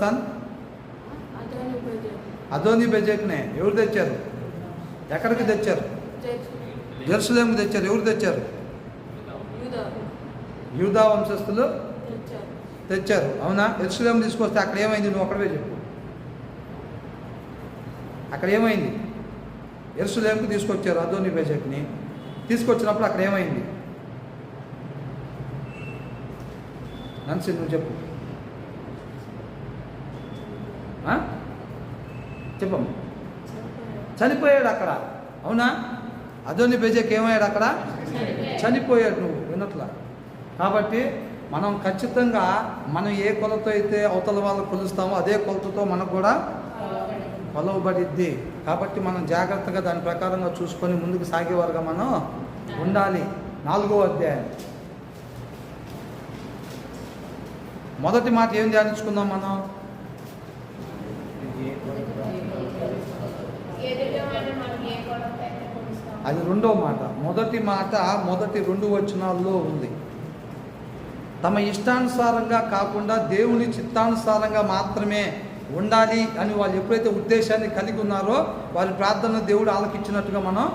Sun? Adoni బెజెక్నే. ఎవరు తెచ్చారు? ఎక్కడికి తెచ్చారు? జెరూసలేంకి తెచ్చారు. ఎవరు తెచ్చారు? యూదా వంశస్థులు తెచ్చారు. తెచ్చారు అవునా? ఎరుసలేం తీసుకొస్తే అక్కడ ఏమైంది? నువ్వు అక్కడే చెప్పు. అక్కడ ఏమైంది? ఎరుసలేంకి తీసుకొచ్చారు అదోని బెజెక్ని. తీసుకొచ్చినప్పుడు అక్కడ ఏమైంది? నన్సి నువ్వు చెప్పు ఆ? చెప్పం చనిపోయాడు అక్కడ. అవునా? అదోని బెజక్ ఏమయ్యాడు అక్కడ? చనిపోయాడు నువ్వు వినట్లా? కాబట్టి మనం ఖచ్చితంగా మనం ఏ కొలతో అయితే అవతల వాళ్ళు కొలుస్తామో అదే కొలతతో మనకు కూడా కొలవబడిద్ది. కాబట్టి మనం జాగ్రత్తగా దాని ప్రకారంగా చూసుకొని ముందుకు సాగేవారుగా మనం ఉండాలి. నాలుగో అధ్యాయం. మొదటి మాట ఏం ధ్యానించుకుందాం మనం? అది రెండో మాట. మొదటి మాట మొదటి రెండు వచనాల్లో ఉంది. తమ ఇష్టానుసారంగా కాకుండా దేవుని చిత్తానుసారంగా మాత్రమే ఉండాలి అని వాళ్ళు ఎప్పుడైతే ఉద్దేశాన్ని కలిగి ఉన్నారో వారి ప్రార్థన దేవుడు ఆలకించినట్టుగా మనం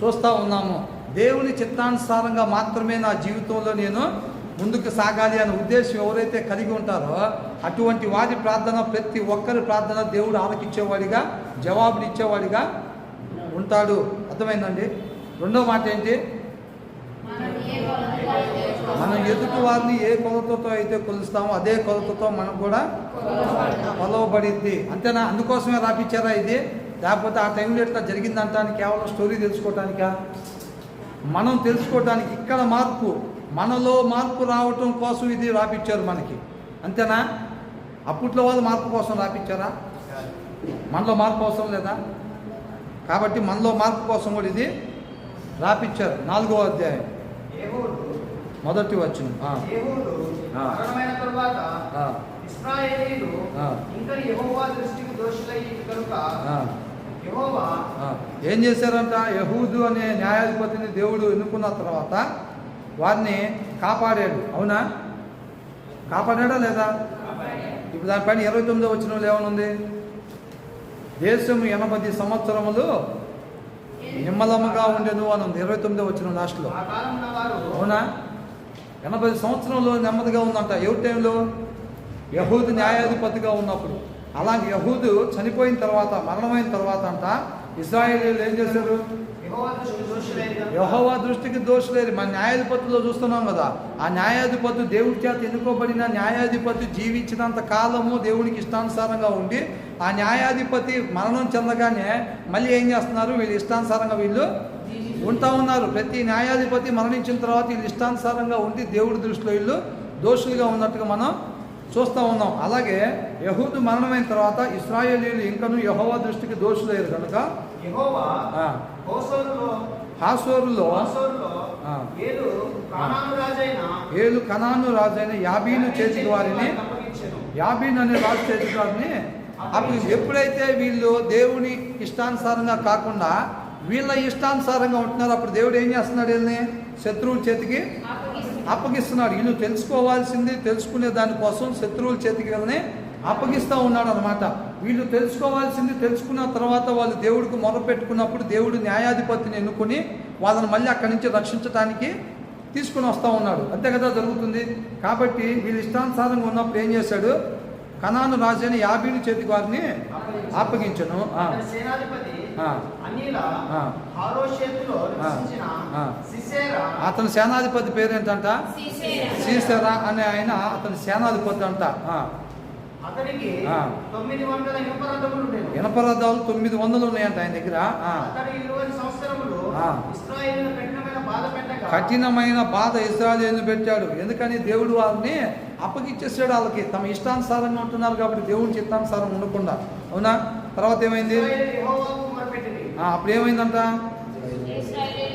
చూస్తూ ఉన్నాము. దేవుని చిత్తానుసారంగా మాత్రమే నా జీవితంలో నేను ముందుకు సాగాలి అనే ఉద్దేశం ఎవరైతే కలిగి ఉంటారో అటువంటి వారి ప్రార్థన ప్రతి ఒక్కరి ప్రార్థన దేవుడు ఆలకించేవాడిగా జవాబునిచ్చేవాడిగా ఉంటాడు. అర్థమైందండి? రెండో మాట ఏంటి? మనం ఎదుటి వారిని ఏ కొలతతో అయితే కొలుస్తామో అదే కొలతతో మనం కూడా కొలవబడింది. అంతేనా? అందుకోసమే రాపించారా ఇది? లేకపోతే ఆ టైంలో ఎట్లా జరిగిందంటానికి కేవలం స్టోరీ తెలుసుకోవటానికా? మనం తెలుసుకోవటానికి ఇక్కడ మార్పు మనలో మార్పు రావటం కోసం ఇది రాపిచ్చారు మనకి. అంతేనా? అప్పట్లో వాళ్ళు మార్పు కోసం రాపిచ్చారా? మనలో మార్పు అవసరం లేదా? కాబట్టి మనలో మార్పు కోసం కూడా ఇది రాపిచ్చారు. నాలుగో అధ్యాయం. మొదటి వచ్చిన ఏం చేశారంట? యహూదు అనే న్యాయాధిపతిని దేవుడు ఎన్నుకున్న తర్వాత వారిని కాపాడాడు. అవునా? కాపాడాడా లేదా? ఇప్పుడు దానిపైన ఇరవై తొమ్మిదో వచ్చిన ఏమనుంది? దేశం ఎనభై సంవత్సరములు నిమ్మలముగా ఉండెను అని ఉంది ఇరవై తొమ్మిదో వచ్చిన లాస్ట్లో. అవునా? ఎనభై సంవత్సరంలో నెమ్మదిగా ఉందంట. ఎవరి టైంలో? యహూదు న్యాయాధిపతిగా ఉన్నప్పుడు. అలాగే యహూదు చనిపోయిన తర్వాత మరణమైన తర్వాత అంట. ఇజ్రాయేలీలు ఏం చేశారు? యెహోవా దృష్టికి దోషలేదు మన న్యాయాధిపతిలో చూస్తున్నాం కదా ఆ న్యాయాధిపతి దేవుడి చేత ఎన్నుకోబడిన న్యాయాధిపతి జీవించినంత కాలము దేవునికి ఇష్టానుసారంగా ఉండి ఆ న్యాయాధిపతి మరణం చెందగానే మళ్ళీ ఏం చేస్తున్నారు? వీళ్ళు ఇష్టానుసారంగా వీళ్ళు ఉంటా ఉన్నారు. ప్రతి న్యాయాధిపతి మరణించిన తర్వాత వీళ్ళు ఇష్టానుసారంగా ఉండి దేవుడి దృష్టిలో వీళ్ళు దోషులుగా ఉన్నట్టుగా మనం చూస్తూ ఉన్నాం. అలాగే యహూదు మరణమైన తర్వాత ఇస్రాయేలీలు ఇంకను యహోవా దృష్టికి దోషులయ్యారు కనుక హోసోరులో. ఏలు కానాను రాజైన ఏలు కనాను రాజైన యాబీను చేతికి వారిని. యాబీన్ అనే రాజు చేతికి వారిని అప్పుడు ఎప్పుడైతే వీళ్ళు దేవుని ఇష్టానుసారంగా కాకుండా వీళ్ళ ఇష్టానుసారంగా ఉంటున్నారు అప్పుడు దేవుడు ఏం చేస్తున్నాడు వీళ్ళని శత్రువుల చేతికి అప్పగిస్తున్నాడు వీళ్ళు తెలుసుకోవాల్సింది తెలుసుకునే దానికోసం శత్రువుల చేతికి వీళ్ళని అప్పగిస్తూ ఉన్నాడు అనమాట వీళ్ళు తెలుసుకోవాల్సింది తెలుసుకున్న తర్వాత వాళ్ళు దేవుడికి మొరపెట్టుకున్నప్పుడు దేవుడు న్యాయాధిపతిని ఎన్నుకొని వాళ్ళని మళ్ళీ అక్కడి నుంచి రక్షించడానికి తీసుకుని వస్తూ ఉన్నాడు. అంతే కదా జరుగుతుంది? కాబట్టి వీళ్ళు ఇష్టానుసారంగా ఉన్నప్పుడు ఏం చేశాడు? కనాను రాజైన యాబీని చేతికి వారిని అప్పగించను. అతని సేనాధిపతి పేరేంటంట? సీసెరా. అనే ఆయన అతని సేనాధిపతి అంట. ఆ. తొమ్మిది వందల ఉన్నాయంట ఆయన దగ్గర? కఠినమైన బాధ పెట్టగా కఠినమైన బాధ ఇస్రాయలు పెట్టాడు. ఎందుకని దేవుడు వారిని అప్పగిచ్చేసాడు వాళ్ళకి. తమ ఇష్టానుసారంగా ఉంటున్నారు కాబట్టి దేవుడి చిత్తానుసారం ఉండకుండా. అవునా? తర్వాత ఏమైంది? అప్పుడు ఏమైందంట?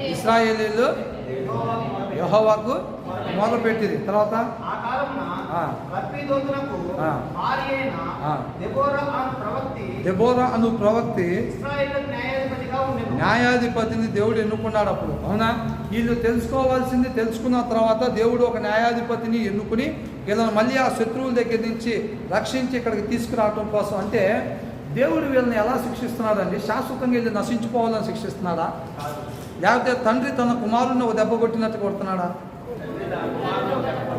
ఇస్రాయేలీలు. యహోవాకు మొదలుపెట్టింది తర్వాత? దెబోరా అను ప్రవక్తి న్యాయాధిపతిని దేవుడు ఎన్నుకున్నాడు అప్పుడు. అవునా? వీళ్ళు తెలుసుకోవాల్సింది తెలుసుకున్న తర్వాత దేవుడు ఒక న్యాయాధిపతిని ఎన్నుకుని వీళ్ళని మళ్ళీ ఆ శత్రువుల దగ్గర నుంచి రక్షించి ఇక్కడికి తీసుకురావడం కోసం అంటే దేవుడు వీళ్ళని ఎలా శిక్షిస్తున్నాడండి? శాశ్వతంగా వీళ్ళు నశించుకోవాలని శిక్షిస్తున్నాడా? లేకపోతే తండ్రి తన కుమారుని ఒక దెబ్బ కొట్టినట్టు కొడుతున్నాడా?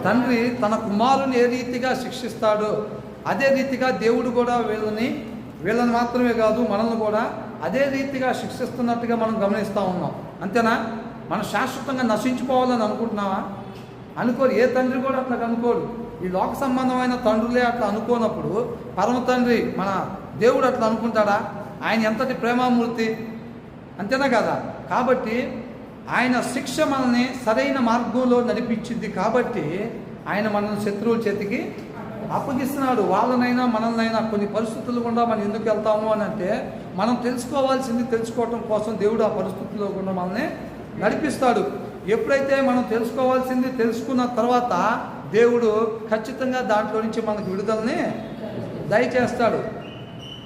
తండ్రి తన కుమారుని ఏ రీతిగా శిక్షిస్తాడో అదే రీతిగా దేవుడు కూడా వీళ్ళని వీళ్ళని మాత్రమే కాదు మనల్ని కూడా అదే రీతిగా శిక్షిస్తున్నట్టుగా మనం గమనిస్తూ ఉన్నాం. అంతేనా? మనం శాశ్వతంగా నశించుకోవాలని అనుకుంటున్నావా? అనుకోరు. ఏ తండ్రి కూడా అట్లా అనుకోడు ఈ లోక సంబంధమైన తండ్రులే అట్లా అనుకోనప్పుడు పరమ తండ్రి మన దేవుడు అట్లా అనుకుంటాడా? ఆయన ఎంతటి ప్రేమామూర్తి? అంతేనా కదా? కాబట్టి ఆయన శిక్ష మనల్ని సరైన మార్గంలో నడిపించింది కాబట్టి ఆయన మనల్ని శత్రువుల చేతికి అప్పగిస్తున్నాడు. వాళ్ళనైనా మనల్నైనా కొన్ని పరిస్థితులు గుండా మనం ఎందుకు వెళ్తాము అని అంటే మనం తెలుసుకోవాల్సింది తెలుసుకోవటం కోసం దేవుడు ఆ పరిస్థితుల్లో కూడా మనల్ని నడిపిస్తాడు. ఎప్పుడైతే మనం తెలుసుకోవాల్సింది తెలుసుకున్న తర్వాత దేవుడు ఖచ్చితంగా దాంట్లో నుంచి మనకు విడుదలని దయచేస్తాడు.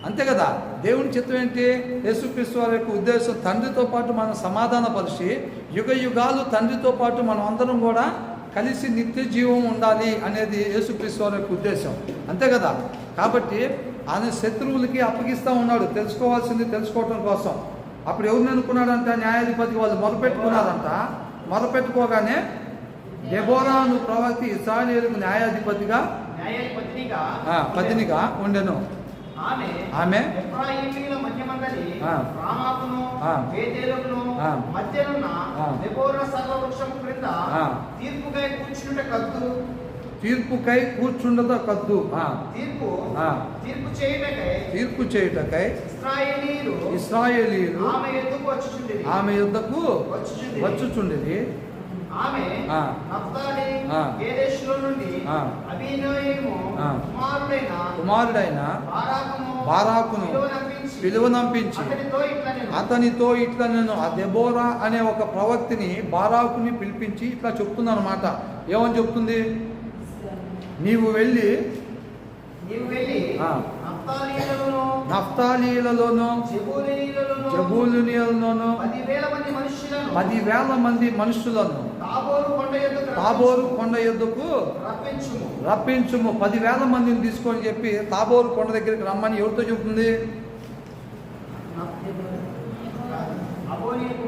అంతే కదా? దేవుని చిత్తం ఏంటి? యేసుక్రీస్తు వారి యొక్క ఉద్దేశం తండ్రితో పాటు మనం సమాధానపరిచి యుగ యుగాలు తండ్రితో పాటు మనం అందరం కూడా కలిసి నిత్య జీవం ఉండాలి అనేది యేసుక్రీస్తు వారి యొక్క ఉద్దేశం. అంతే కదా? కాబట్టి ఆయన శత్రువులకి అప్పగిస్తూ ఉన్నాడు. తెలుసుకోవాల్సింది తెలుసుకోవటం కోసం. అప్పుడు ఎవరిని అనుకున్నాడంట? న్యాయాధిపతికి వాళ్ళు మొదలుపెట్టుకున్నారంట మొదలుపెట్టుకోగానే డెబోరాను ప్రవక్తి ఇస్రాయేలుకు న్యాయాధిపతిగా పదినిగా ఉండెను. ఆమె తీర్పుకై కూర్చుండదో కద్దు. తీర్పు. తీర్పు చేయుటకై తీర్పు చేయుటకై ఇస్రాయేలీయులు ఇస్రాయేలీలు ఆమె యుద్ధకు వచ్చుచుండిరి. వచ్చుచుండేది ఆమె. నఫ్తాలి నుండి. అభినయము. కుమారుడైన కుమారుడైన బారాకును బారాకును పిలువనంపించి అతనితో ఇట్లా నేను ఆ దెబోరా అనే ఒక ప్రవక్తిని బారాకుని పిలిపించి ఇట్లా చెప్తున్నాను అనమాట ఏమని చెప్తుంది? నీవు వెళ్ళి నీవు వెళ్ళి నఫ్తాలీలలోను జబూలునియలలోను పదివేల మంది మనుషులను పదివేల మంది మనుషులను తాబోరు కొండ ఎద్దుకు తాబోరు కొండ యుద్ధకు రప్పించుము. పదివేల మందిని తీసుకొని చెప్పి తాబోరు కొండ దగ్గరికి రమ్మని ఎవరితో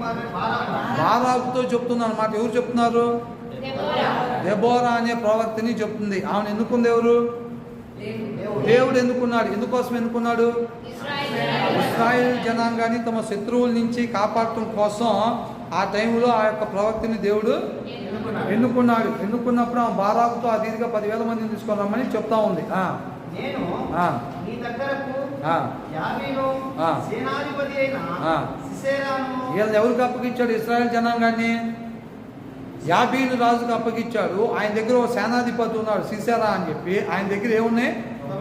బారాకు బారాకుతో చెప్తుంది అనమాట ఎవరు చెప్తున్నారు? దెబోరా అనే ప్రవక్తని చెప్తుంది. ఆమెను ఎన్నుకుంది ఎవరు? దేవుడు ఎన్నుకున్నాడు ఎందుకోసం ఎన్నుకున్నాడు ఇస్రాయేల్ జనాంగాన్ని తమ శత్రువుల నుంచి కాపాడటం కోసం ఆ టైంలో ఆ యొక్క ప్రవక్తని దేవుడు ఎన్నుకున్నాడు. ఎన్నుకున్నప్పుడు ఆ బారాకుతో ఆ దీనిగా పదివేల మందిని తీసుకొని రమ్మని చెప్తా ఉంది. వీళ్ళని ఎవరికి అప్పగించాడు? ఇస్రాయేల్ జనాంగాన్ని? యాబీను రాజుకు అప్పగించాడు. ఆయన దగ్గర ఒక సేనాధిపతి ఉన్నాడు సిసేరా అని చెప్పి. ఆయన దగ్గర ఏమున్నాయి?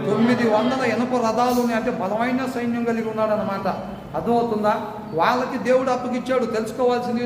తొమ్మిది వందల ఇనప రథాలు ఉన్నాయి. అంటే బలమైన సైన్యం కలిగి ఉన్నాడు అనమాట అర్థమవుతుందా? వాళ్ళకి దేవుడు అప్పగిచ్చాడు. తెలుసుకోవాల్సింది